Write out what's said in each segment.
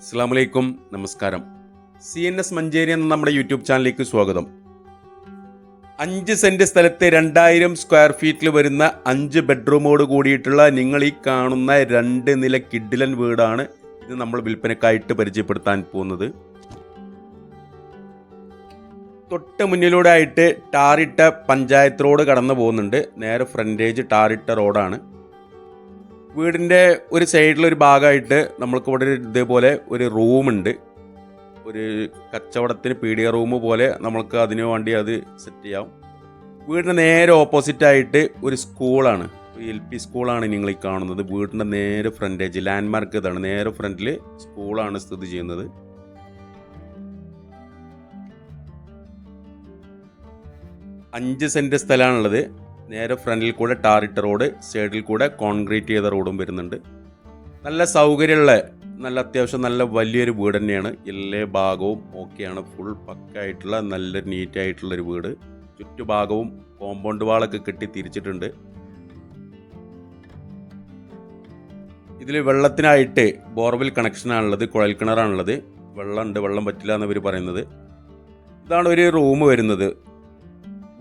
അസ്സാം വലൈക്കും നമസ്കാരം. സി എൻ എസ് മഞ്ചേരി എന്ന നമ്മുടെ യൂട്യൂബ് ചാനലിലേക്ക് സ്വാഗതം. അഞ്ച് സെന്റ് സ്ഥലത്തെ രണ്ടായിരം സ്ക്വയർ ഫീറ്റിൽ വരുന്ന അഞ്ച് ബെഡ്റൂമോട് കൂടിയിട്ടുള്ള നിങ്ങൾ ഈ കാണുന്ന രണ്ട് നില കിഡിലൻ വീടാണ് ഇത് നമ്മൾ വിൽപ്പനക്കായിട്ട് പരിചയപ്പെടുത്താൻ പോകുന്നത്. തൊട്ട് മുന്നിലൂടെ ആയിട്ട് ടാറിട്ട പഞ്ചായത്ത് റോഡ് കടന്നു പോകുന്നുണ്ട്. നേരെ ഫ്രണ്ടേജ് ടാറിട്ട റോഡാണ്. വീടിന്റെ ഒരു സൈഡിലൊരു ഭാഗമായിട്ട് നമ്മൾക്ക് ഇവിടെ ഇതേപോലെ ഒരു റൂമുണ്ട് ഒരു കച്ചവടത്തിന് പീഡിയ റൂം പോലെ നമ്മൾക്ക് അതിനു വേണ്ടി അത് സെറ്റ് ചെയ്യാം. വീടിന്റെ നേരെ ഓപ്പോസിറ്റായിട്ട് ഒരു സ്കൂളാണ് എൽ പി സ്കൂളാണ് നിങ്ങൾ ഈ കാണുന്നത്. വീടിന്റെ നേരെ ഫ്രണ്ടേജ് ലാൻഡ്മാർക്ക് ഇതാണ്. നേരെ ഫ്രണ്ടിൽ സ്കൂളാണ് സ്ഥിതി ചെയ്യുന്നത്. അഞ്ച് സെന്റ് സ്ഥലമാണുള്ളത്. നേരെ ഫ്രണ്ടിൽ കൂടെ ടാറിട്ട റോഡ് സൈഡിൽ കൂടെ കോൺക്രീറ്റ് ചെയ്ത റോഡും വരുന്നുണ്ട്. നല്ല സൗകര്യമുള്ള നല്ല അത്യാവശ്യം നല്ല വലിയൊരു വീട് തന്നെയാണ്. എല്ലാ ഭാഗവും ഓക്കെയാണ്. ഫുൾ പക്കായിട്ടുള്ള നല്ല നീറ്റായിട്ടുള്ളൊരു വീട്. ചുറ്റുഭാഗവും കോമ്പൗണ്ട് വാളൊക്കെ കെട്ടി തിരിച്ചിട്ടുണ്ട്. ഇതിൽ വെള്ളത്തിനായിട്ട് ബോർവെൽ കണക്ഷനാണുള്ളത് കുഴൽ കിണറാണുള്ളത്. വെള്ളമുണ്ട് വെള്ളം പറ്റില്ല എന്നവർ പറയുന്നത്. ഇതാണ് ഒരു റൂം വരുന്നത്.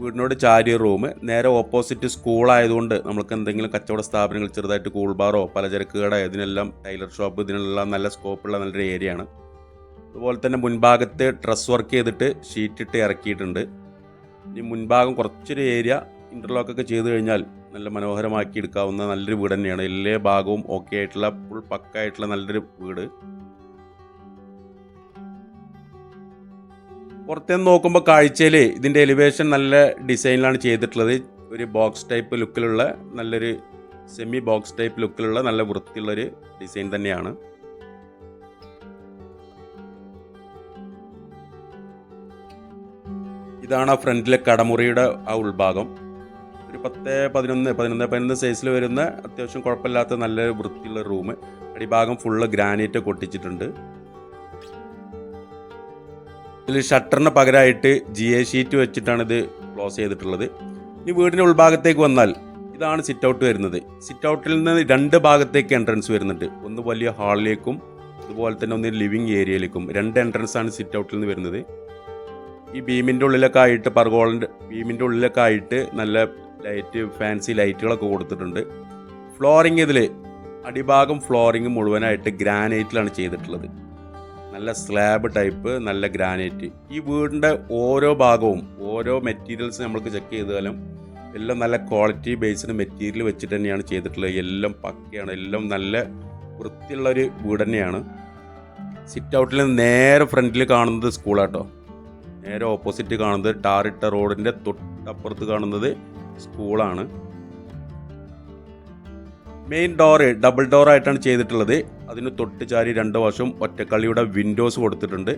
വീടിനോട് ചാരിയ റൂം. നേരെ ഓപ്പോസിറ്റ് സ്കൂളായതുകൊണ്ട് നമുക്ക് എന്തെങ്കിലും കച്ചവട സ്ഥാപനങ്ങൾ ചെറുതായിട്ട് കൂൾ ബാറോ പലചരക്ക് കട ഇതിനെല്ലാം ടൈലർ ഷോപ്പ് ഇതിനെല്ലാം നല്ല സ്കോപ്പുള്ള നല്ലൊരു ഏരിയ ആണ്. അതുപോലെ തന്നെ മുൻഭാഗത്ത് ഡ്രസ് വർക്ക് ചെയ്തിട്ട് ഷീറ്റ് ഇട്ട് ഇറക്കിയിട്ടുണ്ട്. ഇനി മുൻഭാഗം കുറച്ചൊരു ഏരിയ ഇന്റർലോക്കൊക്കെ ചെയ്ത് കഴിഞ്ഞാൽ നല്ല മനോഹരമാക്കി എടുക്കാവുന്ന നല്ലൊരു വീട് തന്നെയാണ്. എല്ലാ ഭാഗവും ഓക്കെ ആയിട്ടുള്ള ഫുൾ പക്കായിട്ടുള്ള നല്ലൊരു വീട്. പുറത്തുനിന്ന് നോക്കുമ്പോൾ കാഴ്ചയിൽ ഇതിന്റെ എലിവേഷൻ നല്ല ഡിസൈനിലാണ് ചെയ്തിട്ടുള്ളത്. ഒരു ബോക്സ് ടൈപ്പ് ലുക്കിലുള്ള നല്ലൊരു സെമി ബോക്സ് ടൈപ്പ് ലുക്കിലുള്ള നല്ല വൃത്തിയുള്ളൊരു ഡിസൈൻ തന്നെയാണ്. ഇതാണ് ആ ഫ്രണ്ടിലെ കടമുറിയുടെ ആ ഉൾഭാഗം. ഒരു പത്ത് പതിനൊന്ന് പതിനൊന്ന് പതിനൊന്ന് സൈസിൽ വരുന്ന അത്യാവശ്യം കുഴപ്പമില്ലാത്ത നല്ല വൃത്തിയുള്ള റൂം അടിഭാഗം ഫുള്ള് ഗ്രാനൈറ്റ് കൊട്ടിച്ചിട്ടുണ്ട്. ഇതിൽ ഷട്ടറിന് പകരമായിട്ട് ജി എ ഷീറ്റ് വെച്ചിട്ടാണ് ഇത് ക്ലോസ് ചെയ്തിട്ടുള്ളത്. ഇനി വീടിന്റെ ഉൾഭാഗത്തേക്ക് വന്നാൽ ഇതാണ് സിറ്റ് ഔട്ട് വരുന്നത്. സിറ്റ് ഔട്ടിൽ നിന്ന് രണ്ട് ഭാഗത്തേക്ക് എൻട്രൻസ് വരുന്നുണ്ട്. ഒന്ന് വലിയ ഹാളിലേക്കും അതുപോലെ തന്നെ ഒന്ന് ലിവിങ് ഏരിയയിലേക്കും രണ്ട് എൻട്രൻസ് ആണ് സിറ്റ് ഔട്ടിൽ നിന്ന് വരുന്നത്. ഈ ബീമിന്റെ ഉള്ളിലൊക്കെ ആയിട്ട് പർഗോളിന്റെ ബീമിന്റെ ഉള്ളിലൊക്കെ ആയിട്ട് നല്ല ലൈറ്റ് ഫാൻസി ലൈറ്റുകളൊക്കെ കൊടുത്തിട്ടുണ്ട്. ഫ്ലോറിങ് ഇതിൽ അടിഭാഗം ഫ്ലോറിങ് മുഴുവനായിട്ട് ഗ്രാനൈറ്റിലാണ് ചെയ്തിട്ടുള്ളത്. നല്ല സ്ലാബ് ടൈപ്പ് നല്ല ഗ്രാനൈറ്റ് ഈ വീടിന്റെ ഓരോ ഭാഗവും ഓരോ മെറ്റീരിയൽസ് നമ്മൾക്ക് ചെക്ക് ചെയ്താലും എല്ലാം നല്ല ക്വാളിറ്റി ബേസ്ഡ് മെറ്റീരിയൽ വെച്ചിട്ട് തന്നെയാണ് ചെയ്തിട്ടുള്ളത്. എല്ലാം പക്കയാണ് എല്ലാം നല്ല വൃത്തിയുള്ള ഒരു വീട് തന്നെയാണ്. സിറ്റ് ഔട്ടിൽ നേരെ ഫ്രണ്ടിൽ കാണുന്നത് സ്കൂളാട്ടോ നേരെ ഓപ്പോസിറ്റ് കാണുന്നത് ടാറിട്ട റോഡിന്റെ തൊട്ടപ്പുറത്ത് കാണുന്നത് സ്കൂളാണ് മെയിൻ ഡോറ് ഡബിൾ ഡോർ ആയിട്ടാണ് ചെയ്തിട്ടുള്ളത്. അതിന് തൊട്ട് ചാരി രണ്ട് വശവും ഒറ്റക്കള്ളിയുടെ വിൻഡോസ് കൊടുത്തിട്ടുണ്ട്.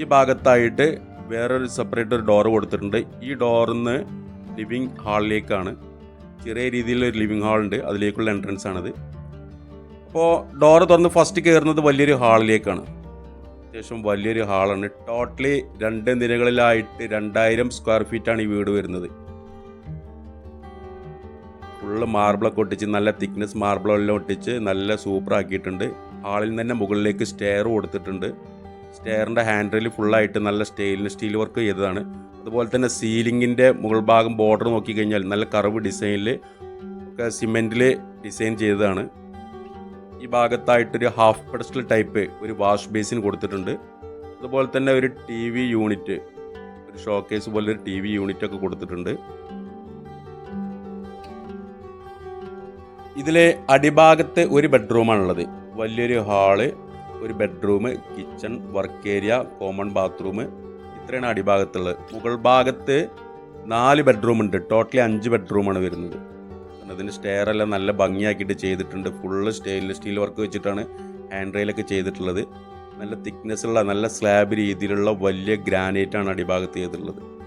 ഈ ഭാഗത്തായിട്ട് വേറൊരു സെപ്പറേറ്റ് ഒരു ഡോർ കൊടുത്തിട്ടുണ്ട്. ഈ ഡോറിൽ നിന്ന് ലിവിങ് ഹാളിലേക്കാണ് ചെറിയ രീതിയിലൊരു ലിവിങ് ഹാളുണ്ട് അതിലേക്കുള്ള എൻട്രൻസ് ആണത്. അപ്പോൾ ഡോറ് തുറന്ന് ഫസ്റ്റ് കയറുന്നത് വലിയൊരു ഹാളിലേക്കാണ് അത്യാവശ്യം വലിയൊരു ഹാളാണ് ടോട്ടലി രണ്ട് നിരകളിലായിട്ട് രണ്ടായിരം സ്ക്വയർ ഫീറ്റാണ് ഈ വീട് വരുന്നത്. ഫുള്ള് മാർബിളൊക്കെ ഒട്ടിച്ച് നല്ല തിക്നെസ് മാർബിളെല്ലാം ഒട്ടിച്ച് നല്ല സൂപ്പർ ആക്കിയിട്ടുണ്ട് ഹാളിൽ തന്നെ മുകളിലേക്ക് സ്റ്റെയർ കൊടുത്തിട്ടുണ്ട്. സ്റ്റെയറിന്റെ ഹാൻഡിൽ ഫുള്ളായിട്ട് നല്ല സ്റ്റെയിലിന് സ്റ്റീൽ വർക്ക് ചെയ്തതാണ്. അതുപോലെ തന്നെ സീലിങ്ങിന്റെ മുകൾ ഭാഗം ബോർഡർ നോക്കി കഴിഞ്ഞാൽ നല്ല കറവ് ഡിസൈനിൽ ഒക്കെ സിമെന്റിൽ ഡിസൈൻ ചെയ്തതാണ്. ഈ ഭാഗത്തായിട്ടൊരു ഹാഫ് പെഡസ്റ്റൽ ടൈപ്പ് ഒരു വാഷ് ബേസിൻ കൊടുത്തിട്ടുണ്ട്. അതുപോലെ തന്നെ ഒരു ടി വി യൂണിറ്റ് ഒരു ഷോക്കേസ് പോലെ ഒരു ടി വി യൂണിറ്റ് ഒക്കെ കൊടുത്തിട്ടുണ്ട്. ഇതിലെ അടിഭാഗത്ത് ഒരു ബെഡ്റൂമാണുള്ളത്. വലിയൊരു ഹാൾ ഒരു bedroom kitchen work area common bathroom. ഇത്രയാണ് അടിഭാഗത്തുള്ളത്. മുകൾ ഭാഗത്ത് നാല് ബെഡ്റൂം ഉണ്ട്. ടോട്ടലി അഞ്ച് ബെഡ്റൂമാണ് വരുന്നത്. അതിന്റെ സ്റ്റെയർ എല്ലാം നല്ല ഭംഗിയാക്കിയിട്ട് ചെയ്തിട്ടുണ്ട്. ഫുള്ള് സ്റ്റെയിൻലെസ് സ്റ്റീൽ വർക്ക് വെച്ചിട്ടാണ് ഹാൻഡ് റെയിലൊക്കെ ചെയ്തിട്ടുള്ളത്. നല്ല തിക്നെസ് ഉള്ള നല്ല സ്ലാബ് രീതിയിലുള്ള വലിയ ഗ്രാനൈറ്റാണ് അടിഭാഗത്ത് ചെയ്തിട്ടുള്ളത്.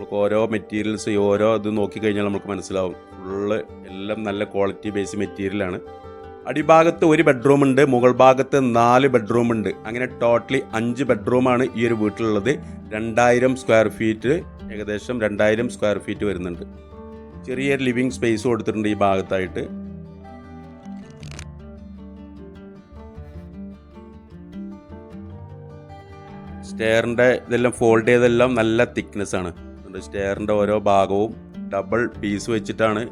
നമുക്ക് ഓരോ മെറ്റീരിയൽസ് ഓരോ ഇത് നോക്കിക്കഴിഞ്ഞാൽ നമുക്ക് മനസ്സിലാവും. ഫുള്ള് എല്ലാം നല്ല ക്വാളിറ്റി ബേസ് മെറ്റീരിയലാണ് അടിഭാഗത്ത് ഒരു ബെഡ്റൂം ഉണ്ട് മുകൾ ഭാഗത്ത് നാല് ബെഡ്റൂം ഉണ്ട്. അങ്ങനെ ടോട്ടലി അഞ്ച് ബെഡ്റൂമാണ് ഈ ഒരു വീട്ടിലുള്ളത്. രണ്ടായിരം സ്ക്വയർ ഫീറ്റ് ഏകദേശം രണ്ടായിരം സ്ക്വയർ ഫീറ്റ് വരുന്നുണ്ട്. ചെറിയൊരു ലിവിങ് സ്പേസ് കൊടുത്തിട്ടുണ്ട് ഈ ഭാഗത്തായിട്ട്. സ്റ്റെയറിന്റെ ഇതെല്ലാം ഫോൾഡ് ചെയ്തെല്ലാം നല്ല തിക്നെസ് ആണ്. സ്റ്റെയറിന്റെ ഓരോ ഭാഗവും ഡബിൾ പീസ് വെച്ചിട്ടാണ്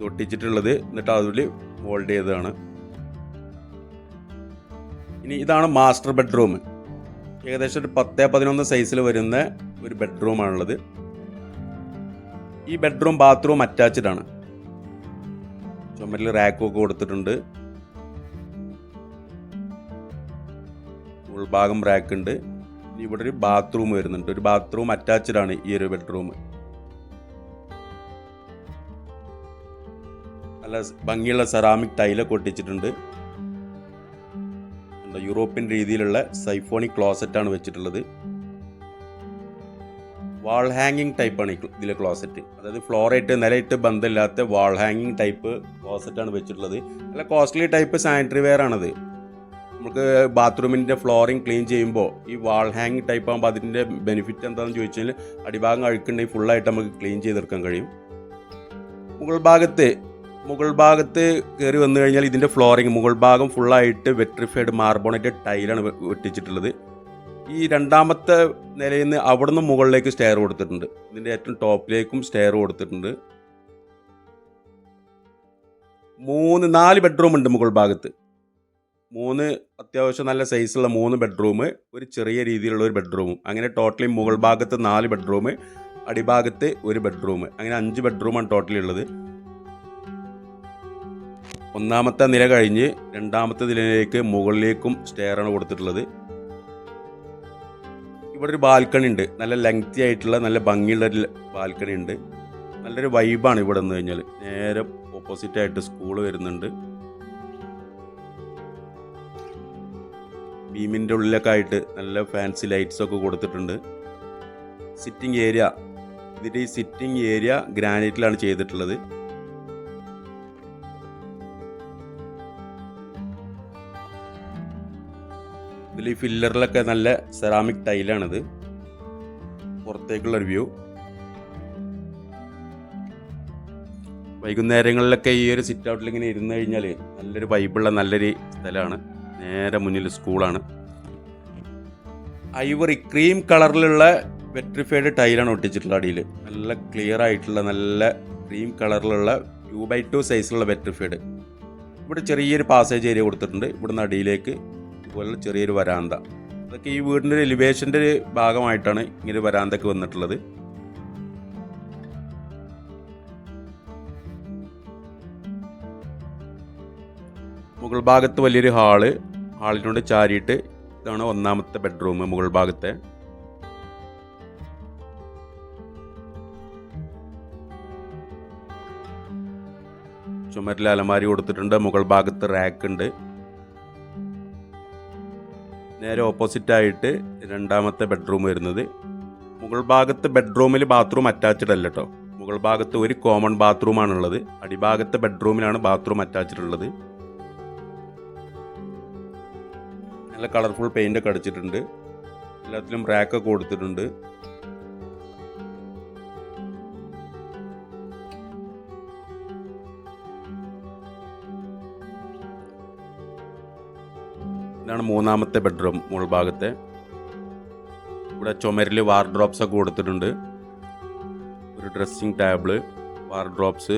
തൊട്ടിച്ചിട്ടുള്ളത് എന്നിട്ട് അതിൽ ഹോൾഡ് ചെയ്തതാണ്. ഇനി ഇതാണ് മാസ്റ്റർ ബെഡ്റൂം ഏകദേശം ഒരു പത്ത് പതിനൊന്ന് സൈസിൽ വരുന്ന ഒരു ബെഡ്റൂമാണുള്ളത് ഈ ബെഡ്റൂം ബാത്റൂം അറ്റാച്ച്ഡ് ആണ്. ചുമരിൽ റാക്കും റാക്കൊക്കെ കൊടുത്തിട്ടുണ്ട്. ഉൾഭാഗം റാക്ക് ഉണ്ട്. ഇനി ഇവിടെ ഒരു ബാത്റൂം വരുന്നുണ്ട്. ഒരു ബാത്റൂം അറ്റാച്ച്ഡ് ആണ് ഈ ഒരു ബെഡ്റൂം നല്ല ഭംഗിയുള്ള സെറാമിക് ടൈല കൊട്ടിച്ചിട്ടുണ്ട് എന്താ യൂറോപ്യൻ രീതിയിലുള്ള സൈഫോണിക് ക്ലോസറ്റ് ആണ് വെച്ചിട്ടുള്ളത്. വാൾ ഹാങ്ങിങ് ടൈപ്പാണ് ഈ ഇതിലെ ക്ലോസറ്റ് അതായത് ഫ്ലോറായിട്ട് നിലയിട്ട് ബന്ധമില്ലാത്ത വാൾ ഹാങ്ങിങ് ടൈപ്പ് ക്ലോസറ്റ് ആണ് വെച്ചിട്ടുള്ളത്. നല്ല കോസ്റ്റ്ലി ടൈപ്പ് സാനിറ്ററി വെയർ ആണത്. നമുക്ക് ബാത്റൂമിന്റെ ഫ്ലോറിങ് ക്ലീൻ ചെയ്യുമ്പോൾ ഈ വാൾ ഹാങ് ടൈപ്പ് ആകുമ്പോൾ അതിന്റെ ബെനിഫിറ്റ് എന്താണെന്ന് ചോദിച്ചു കഴിഞ്ഞാൽ അടിഭാഗം അഴുക്കുണ്ടെങ്കിൽ ഫുള്ളായിട്ട് നമുക്ക് ക്ലീൻ ചെയ്തെടുക്കാൻ കഴിയും. മുകൾ ഭാഗത്ത് മുകൾ ഭാഗത്ത് കയറി വന്നു കഴിഞ്ഞാൽ ഇതിന്റെ ഫ്ലോറിങ് മുകൾ ഭാഗം ഫുള്ളായിട്ട് വെട്രിഫൈഡ് മാർബോണേറ്റ് ടൈലാണ് വെട്ടിച്ചിട്ടുള്ളത്. ഈ രണ്ടാമത്തെ നിലയിൽ നിന്ന് അവിടെ നിന്ന് മുകളിലേക്ക് സ്റ്റെയർ കൊടുത്തിട്ടുണ്ട്. ഇതിന്റെ ഏറ്റവും ടോപ്പിലേക്കും സ്റ്റെയർ കൊടുത്തിട്ടുണ്ട്. മൂന്ന് നാല് ബെഡ്റൂം ഉണ്ട് മുകൾ ഭാഗത്ത്. മൂന്ന് അത്യാവശ്യം നല്ല സൈസുള്ള മൂന്ന് ബെഡ്റൂം ഒരു ചെറിയ രീതിയിലുള്ള ഒരു ബെഡ്റൂമും അങ്ങനെ ടോട്ടലി മുകൾ ഭാഗത്ത് നാല് ബെഡ്റൂം അടിഭാഗത്ത് ഒരു ബെഡ്റൂം അങ്ങനെ അഞ്ച് ബെഡ്റൂമാണ് ടോട്ടലി ഉള്ളത്. ഒന്നാമത്തെ നില കഴിഞ്ഞ് രണ്ടാമത്തെ നിലയിലേക്ക് മുകളിലേക്കും സ്റ്റെയറാണ് കൊടുത്തിട്ടുള്ളത്. ഇവിടെ ഒരു ബാൽക്കണി ഉണ്ട്. നല്ല ലെങ്തി ആയിട്ടുള്ള നല്ല ഭംഗിയുള്ള ഒരു ബാൽക്കണി ഉണ്ട്. നല്ലൊരു വൈബാണ് ഇവിടെ നിന്ന് കഴിഞ്ഞാൽ നേരെ ഓപ്പോസിറ്റ് ആയിട്ട് സ്കൂൾ വരുന്നുണ്ട്. ബീമിന്റെ ഉള്ളിലൊക്കെ ആയിട്ട് നല്ല ഫാൻസി ലൈറ്റ്സ് ഒക്കെ കൊടുത്തിട്ടുണ്ട്. സിറ്റിംഗ് ഏരിയ ഇതിന്റെ ഈ സിറ്റിംഗ് ഏരിയ ഗ്രാനൈറ്റിലാണ് ചെയ്തിട്ടുള്ളത്. ഇതിൽ ഈ ഫില്ലറിലൊക്കെ നല്ല സെറാമിക് ടൈലാണിത് പുറത്തേക്കുള്ള വ്യൂ വൈകുന്നേരങ്ങളിലൊക്കെ ഈ ഒരു സിറ്റ് ഔട്ടിൽ ഇങ്ങനെ ഇരുന്ന് കഴിഞ്ഞാൽ നല്ലൊരു വൈബുള്ള നല്ലൊരു സ്ഥലമാണ്. നേരെ മുന്നിൽ സ്കൂളാണ്. ഐവറി ക്രീം കളറിലുള്ള വെട്രിഫൈഡ് ടൈലാണ് ഒട്ടിച്ചിട്ടുള്ള അടിയിൽ നല്ല ക്ലിയർ ആയിട്ടുള്ള നല്ല ക്രീം കളറിലുള്ള ടു ബൈ ടു സൈസിലുള്ള വെട്രിഫൈഡ്. ഇവിടെ ചെറിയൊരു പാസേജ് ഏരിയ കൊടുത്തിട്ടുണ്ട്. ഇവിടുന്ന് അടിയിലേക്ക് ഇതുപോലെ ചെറിയൊരു വരാന്ത. അതൊക്കെ ഈ വീടിന്റെ ഒരു എലിവേഷന്റെ ഭാഗമായിട്ടാണ് ഇങ്ങനെ വരാന്തൊക്കെ വന്നിട്ടുള്ളത്. മുകൾ ഭാഗത്ത് വലിയൊരു ഹാൾ. ഹാളിനോട് ചാരിയിട്ട് ഇതാണ് ഒന്നാമത്തെ ബെഡ്റൂം മുകൾ ഭാഗത്തെ. ചുമരിൽ അലമാരി കൊടുത്തിട്ടുണ്ട്. മുകൾ ഭാഗത്ത് റാക്ക് ഉണ്ട്. നേരെ ഓപ്പോസിറ്റ് ആയിട്ട് രണ്ടാമത്തെ ബെഡ്റൂം വരുന്നത്. മുകൾ ഭാഗത്ത് ബെഡ്റൂമിൽ ബാത്റൂം അറ്റാച്ച്ഡ് അല്ല കേട്ടോ മുകൾ ഭാഗത്ത് ഒരു കോമൺ ബാത്റൂമാണുള്ളത്. അടിഭാഗത്തെ ബെഡ്റൂമിലാണ് ബാത്റൂം അറ്റാച്ച്ഡ് ഉള്ളത്. നല്ല കളർഫുൾ പെയിന്റ് ഒക്കെ അടിച്ചിട്ടുണ്ട്. എല്ലാത്തിലും റാക്കൊക്കെ കൊടുത്തിട്ടുണ്ട്. ഇതാണ് മൂന്നാമത്തെ ബെഡ്റൂം മുൾ ഭാഗത്തെ. ഇവിടെ ചുമരിൽ വാർഡ്രോപ്സ് ഒക്കെ കൊടുത്തിട്ടുണ്ട്. ഒരു ഡ്രസ്സിങ് ടേബിൾ വാർഡ്രോപ്സ്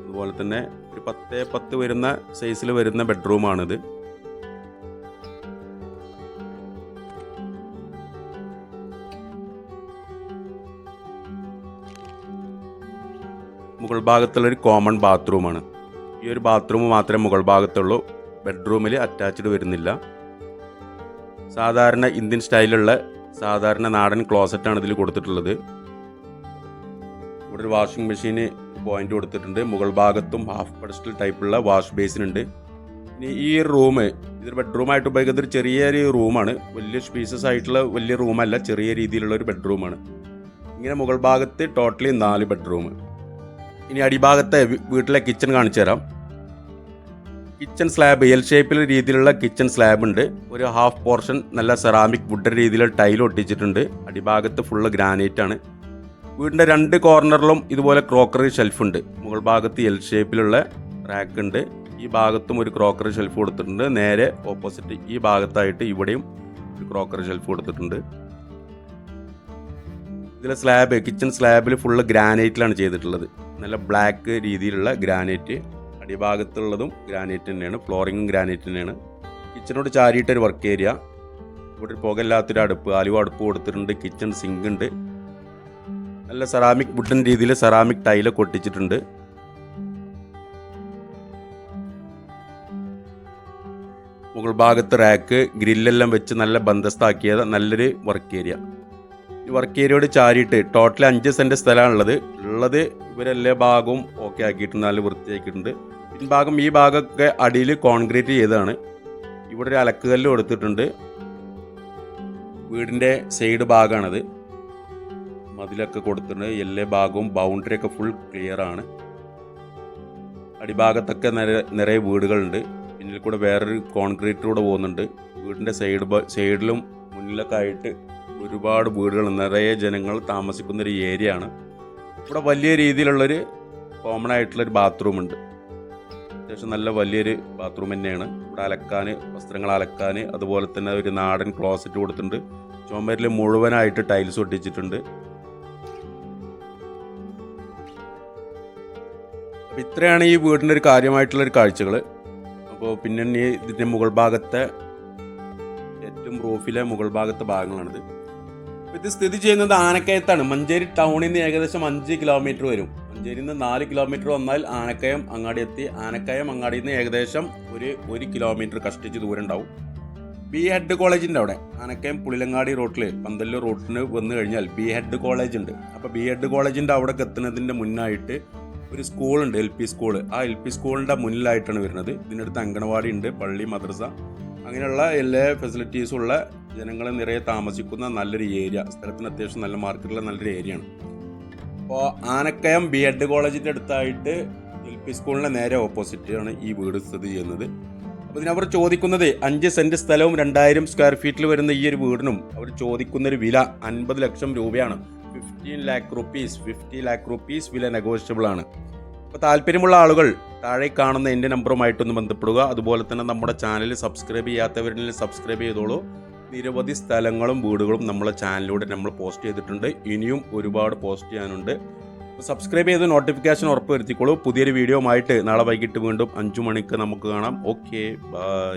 അതുപോലെ തന്നെ ഒരു പത്ത് പത്ത് വരുന്ന സൈസിൽ വരുന്ന ബെഡ്റൂമാണിത്. മുകൾ ഭാഗത്തുള്ളൊരു കോമൺ ബാത്റൂമാണ് ഈ ഒരു ബാത്റൂം മാത്രമേ മുകൾ ഭാഗത്തുള്ളൂ. ബെഡ്റൂമിൽ അറ്റാച്ച്ഡ് വരുന്നില്ല. സാധാരണ ഇന്ത്യൻ സ്റ്റൈലുള്ള സാധാരണ നാടൻ ക്ലോസറ്റാണ് ഇതിൽ കൊടുത്തിട്ടുള്ളത്. ഇവിടെ ഒരു വാഷിംഗ് മെഷീന് പോയിന്റ് കൊടുത്തിട്ടുണ്ട്. മുകൾ ഭാഗത്തും ഹാഫ് പെഡസ്റ്റൽ ടൈപ്പുള്ള വാഷ് ബേസിൻ ഉണ്ട്. ഇനി ഈ റൂം ഇതൊരു ബെഡ്റൂമായിട്ട് ഉപയോഗിക്കുന്ന ഒരു ചെറിയൊരു റൂമാണ് വലിയ സ്പീസസ് ആയിട്ടുള്ള വലിയ റൂമല്ല ചെറിയ രീതിയിലുള്ള ഒരു ബെഡ്റൂമാണ് ഇങ്ങനെ മുകൾ ഭാഗത്ത് ടോട്ടലി നാല് ബെഡ്റൂം ഇനി അടിഭാഗത്തെ വീട്ടിലെ കിച്ചൺ കാണിച്ചു തരാം. കിച്ചൺ സ്ലാബ് എൽ ഷേപ്പിൽ രീതിയിലുള്ള കിച്ചൺ സ്ലാബ് ഉണ്ട്. ഒരു ഹാഫ് പോർഷൻ നല്ല സെറാമിക് വുഡ് രീതിയിലുള്ള ടൈൽ ഒട്ടിച്ചിട്ടുണ്ട്. അടിഭാഗത്ത് ഫുള്ള് ഗ്രാനൈറ്റ് ആണ്. വീടിന്റെ രണ്ട് കോർണറിലും ഇതുപോലെ ക്രോക്കറി ഷെൽഫ് ഉണ്ട്. മുകൾ ഭാഗത്ത് എൽ ഷേപ്പിലുള്ള റാക്ക് ഉണ്ട്. ഈ ഭാഗത്തും ഒരു ക്രോക്കറി ഷെൽഫ് കൊടുത്തിട്ടുണ്ട്. നേരെ ഓപ്പോസിറ്റ് ഈ ഭാഗത്തായിട്ട് ഇവിടെയും ഒരു ക്രോക്കറി ഷെൽഫ് കൊടുത്തിട്ടുണ്ട്. ഇതിലെ സ്ലാബ് കിച്ചൺ സ്ലാബിൽ ഫുള്ള് ഗ്രാനൈറ്റിലാണ് ചെയ്തിട്ടുള്ളത്. നല്ല ബ്ലാക്ക് രീതിയിലുള്ള ഗ്രാനൈറ്റ് അടിഭാഗത്തുള്ളതും ഗ്രാനൈറ്റ് തന്നെയാണ് ഫ്ലോറിങ്ങും ഗ്രാനൈറ്റ് തന്നെയാണ്. കിച്ചണോട് ചാരിയിട്ടൊരു വർക്ക് ഏരിയ ഇവിടെ ഒരു പുകയില്ലാത്തൊരു അടുപ്പ് ആലുവ അടുപ്പ് കൊടുത്തിട്ടുണ്ട് കിച്ചൺ സിങ്ക് ഉണ്ട്. നല്ല സെറാമിക് വുഡൻ രീതിയിൽ സെറാമിക് ടൈലൊക്കെ കൊട്ടിച്ചിട്ടുണ്ട്. മുകൾ ഭാഗത്ത് റാക്ക് ഗ്രില്ലെല്ലാം വെച്ച് നല്ല ബന്ധസ്ഥാക്കിയത് നല്ലൊരു വർക്ക് ഏരിയ വർക്ക് ഏരിയയോട് ചാരിയിട്ട് ടോട്ടൽ അഞ്ച് സെന്റ് സ്ഥലമാണുള്ളത് ഉള്ളത് ഇവരെല്ലാ ഭാഗവും ഓക്കെ ആക്കിയിട്ടുണ്ട് നല്ല വൃത്തിയാക്കിയിട്ടുണ്ട്. പിൻഭാഗം ഈ ഭാഗമൊക്കെ അടിയിൽ കോൺക്രീറ്റ് ചെയ്തതാണ്. ഇവിടെ ഒരു അലക്കുകല്ല് കൊടുത്തിട്ടുണ്ട്. വീടിന്റെ സൈഡ് ഭാഗമാണത്. മതിലൊക്കെ കൊടുത്തിട്ടുണ്ട്. എല്ലാ ഭാഗവും ബൗണ്ടറി ഒക്കെ ഫുൾ ക്ലിയർ ആണ്. അടിഭാഗത്തൊക്കെ നിറയെ നിറയെ വീടുകളുണ്ട്. പിന്നിൽ കൂടെ വേറൊരു കോൺക്രീറ്റ് കൂടെ പോകുന്നുണ്ട്. വീടിന്റെ സൈഡ് സൈഡിലും മുന്നിലൊക്കെ ആയിട്ട് ഒരുപാട് വീടുകൾ നിറയെ ജനങ്ങൾ താമസിക്കുന്ന ഒരു ഏരിയ ആണ് ഇവിടെ വലിയ രീതിയിലുള്ളൊരു കോമൺ ആയിട്ടുള്ളൊരു ബാത്റൂം ഉണ്ട്. അത്യാവശ്യം നല്ല വലിയൊരു ബാത്റൂം തന്നെയാണ്. ഇവിടെ അലക്കാൻ വസ്ത്രങ്ങൾ അലക്കാൻ അതുപോലെ തന്നെ ഒരു നാടൻ ക്ലോസറ്റ് കൊടുത്തിട്ടുണ്ട്. ചുമരിൽ മുഴുവനായിട്ട് ടൈൽസ് ഒട്ടിച്ചിട്ടുണ്ട് അപ്പോൾ ഇത്രയാണ് ഈ വീടിന്റെ ഒരു കാര്യമായിട്ടുള്ളൊരു കാഴ്ചകൾ അപ്പോൾ പിന്നെ ഇതിന്റെ മുകൾ ഭാഗത്തെ ഏറ്റവും റൂഫിലെ മുകൾ ഭാഗത്തെ ഭാഗങ്ങളാണിത്. ഇത് സ്ഥിതി ചെയ്യുന്നത് ആനക്കയത്താണ്. മഞ്ചേരി ടൗണിൽ നിന്ന് ഏകദേശം അഞ്ച് കിലോമീറ്റർ വരും. മഞ്ചേരി നിന്ന് നാല് കിലോമീറ്റർ വന്നാൽ ആനക്കയം അങ്ങാടി എത്തി. ആനക്കയം അങ്ങാടിയിൽ നിന്ന് ഏകദേശം ഒരു ഒരു കിലോമീറ്റർ കഷ്ടിച്ച് ദൂരം ഉണ്ടാവും. ബി ഹെഡ് കോളേജിന്റെ അവിടെ ആനക്കയം പുളിലങ്ങാടി റോട്ടിൽ പന്തല്ലൂർ റോട്ടിന് വന്നു കഴിഞ്ഞാൽ ബി ഹെഡ് കോളേജ് ഉണ്ട്. അപ്പോൾ ബി ഹെഡ് കോളേജിന്റെ അവിടെ എത്തുന്നതിന്റെ മുന്നായിട്ട് ഒരു സ്കൂളുണ്ട് എൽ പി സ്കൂൾ ആ എൽ പി സ്കൂളിന്റെ മുന്നിലായിട്ടാണ് വരുന്നത്. ഇതിനടുത്ത് അങ്കണവാടി ഉണ്ട് പള്ളി മദ്രസ. അങ്ങനെയുള്ള എല്ലാ ഫെസിലിറ്റീസും ഉള്ള ജനങ്ങൾ നിറയെ താമസിക്കുന്ന നല്ലൊരു ഏരിയ. സ്ഥലത്തിന് അത്യാവശ്യം നല്ല മാർക്കറ്റുള്ള നല്ലൊരു ഏരിയയാണ്. അപ്പോൾ ആനക്കയം ബി എഡ് കോളേജിന്റെ അടുത്തായിട്ട് എൽ പി സ്കൂളിന്റെ നേരെ ഓപ്പോസിറ്റ് ആണ് ഈ വീട് സ്ഥിതി ചെയ്യുന്നത്. അപ്പോൾ ഇതിനവർ ചോദിക്കുന്നത് അഞ്ച് സെന്റ് സ്ഥലവും രണ്ടായിരം സ്ക്വയർ ഫീറ്റിൽ വരുന്ന ഈ ഒരു വീടിനും അവർ ചോദിക്കുന്ന ഒരു വില അൻപത് ലക്ഷം രൂപയാണ്. Fifteen lakh rupees fifty lakh rupees വില നെഗോഷ്യബിൾ ആണ്. അപ്പോൾ താല്പര്യമുള്ള ആളുകൾ താഴെ കാണുന്ന എന്റെ നമ്പറുമായിട്ടൊന്ന് ബന്ധപ്പെടുക. അതുപോലെ തന്നെ നമ്മുടെ ചാനൽ സബ്സ്ക്രൈബ് ചെയ്യാത്തവരിൽ സബ്സ്ക്രൈബ് ചെയ്തോളൂ. നിരവധി സ്ഥലങ്ങളും വീടുകളും നമ്മളെ ചാനലിലൂടെ നമ്മൾ പോസ്റ്റ് ചെയ്തിട്ടുണ്ട്. ഇനിയും ഒരുപാട് പോസ്റ്റ് ചെയ്യാനുണ്ട്. സബ്സ്ക്രൈബ് ചെയ്ത് നോട്ടിഫിക്കേഷൻ ഉറപ്പ് വരുത്തിക്കോളൂ. പുതിയൊരു വീഡിയോ ആയിട്ട് നാളെ വൈകിട്ട് വീണ്ടും അഞ്ചു മണിക്ക് നമുക്ക് കാണാം. Okay bye